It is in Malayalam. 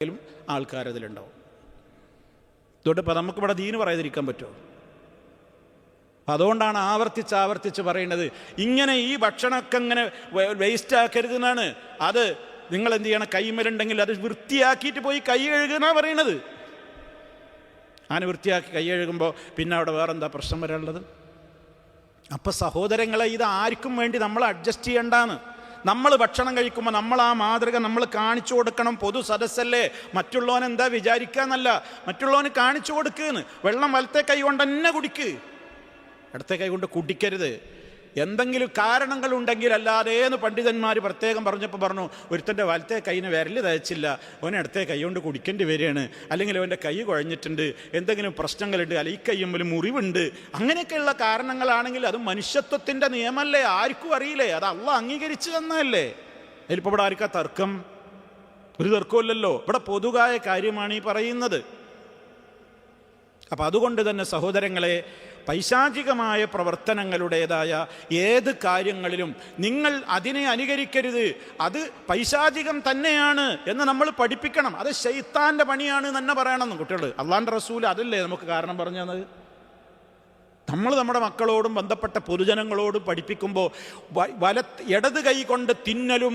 ും ആൾക്കാരതിലുണ്ടാവും ഇതുകൊണ്ട് ഇപ്പം നമുക്കിവിടെ ദീന് പറയാതിരിക്കാൻ പറ്റുമോ? അപ്പം അതുകൊണ്ടാണ് ആവർത്തിച്ച് ആവർത്തിച്ച് പറയുന്നത് ഇങ്ങനെ ഈ ഭക്ഷണമൊക്കെ ഇങ്ങനെ വേസ്റ്റ് ആക്കരുതെന്നാണ് അത് നിങ്ങൾ എന്ത് ചെയ്യണം? കൈമലുണ്ടെങ്കിൽ അത് വൃത്തിയാക്കിയിട്ട് പോയി കൈ കഴുകുന്നാണ് പറയണത് അങ്ങനെ വൃത്തിയാക്കി കൈ കഴുകുമ്പോൾ പിന്നെ അവിടെ വേറെ എന്താ പ്രശ്നം വരാനുള്ളത്? അപ്പം സഹോദരങ്ങളെ ഇത് ആർക്കും വേണ്ടി നമ്മൾ അഡ്ജസ്റ്റ് ചെയ്യണ്ടാന്ന്. നമ്മൾ ഭക്ഷണം കഴിക്കുമ്പോൾ നമ്മൾ ആ മാതൃക നമ്മൾ കാണിച്ചു കൊടുക്കണം. പൊതു സദസ്സല്ലേ? മറ്റുള്ളവൻ എന്താ വിചാരിക്കാന്നല്ല മറ്റുള്ളവന് കാണിച്ചു കൊടുക്കുന്നു വെള്ളം വലത്തെ കൈ കൊണ്ട് തന്നെ കുടിക്ക്. ഇടത്തെ കൈ കൊണ്ട് കുടിക്കരുത്. എന്തെങ്കിലും കാരണങ്ങൾ ഉണ്ടെങ്കിൽ അല്ലാതെ എന്ന് പണ്ഡിതന്മാർ പ്രത്യേകം പറഞ്ഞപ്പോൾ പറഞ്ഞു ഒരുത്തന്റെ വലത്തെ കൈയിന് വിരൽ തയ്ച്ചില്ല ഓൻ ഇടത്തെ കൈ കൊണ്ട് കുടിക്കേണ്ടി വരികയാണ്. അല്ലെങ്കിൽ അവന്റെ കൈ കുഴഞ്ഞിട്ടുണ്ട്. എന്തെങ്കിലും പ്രശ്നങ്ങളുണ്ട്. അല്ലെങ്കിൽ ഈ കയ്യുമ്പിൽ മുറിവുണ്ട്. അങ്ങനെയൊക്കെയുള്ള കാരണങ്ങളാണെങ്കിൽ അത് മനുഷ്യത്വത്തിന്റെ നിയമമല്ലേ ആർക്കും അറിയില്ലേ? അത് അള്ള അംഗീകരിച്ചു തന്നതല്ലേ. അതിലിപ്പോൾ ഇവിടെ ആർക്കാ തർക്കം? ഒരു തർക്കമില്ലല്ലോ ഇവിടെ പൊതുവായ കാര്യമാണ് ഈ പറയുന്നത്. അപ്പം അതുകൊണ്ട് തന്നെ സഹോദരങ്ങളെ പൈശാചികമായ പ്രവർത്തനങ്ങളുടേതായ ഏത് കാര്യങ്ങളിലും നിങ്ങൾ അതിനെ അനുകരിക്കരുത്. അത് പൈശാചികം തന്നെയാണ് എന്ന് നമ്മൾ പഠിപ്പിക്കണം. അത് ശൈത്താന്റെ പണിയാണ് തന്നെ പറയണം. കുട്ടികൾ അള്ളാന്റെ റസൂൽ അതല്ലേ നമുക്ക് കാരണം പറഞ്ഞു നമ്മൾ നമ്മുടെ മക്കളോടും ബന്ധപ്പെട്ട പൊതുജനങ്ങളോടും പഠിപ്പിക്കുമ്പോൾ വല ഇടത് കൈ കൊണ്ട് തിന്നലും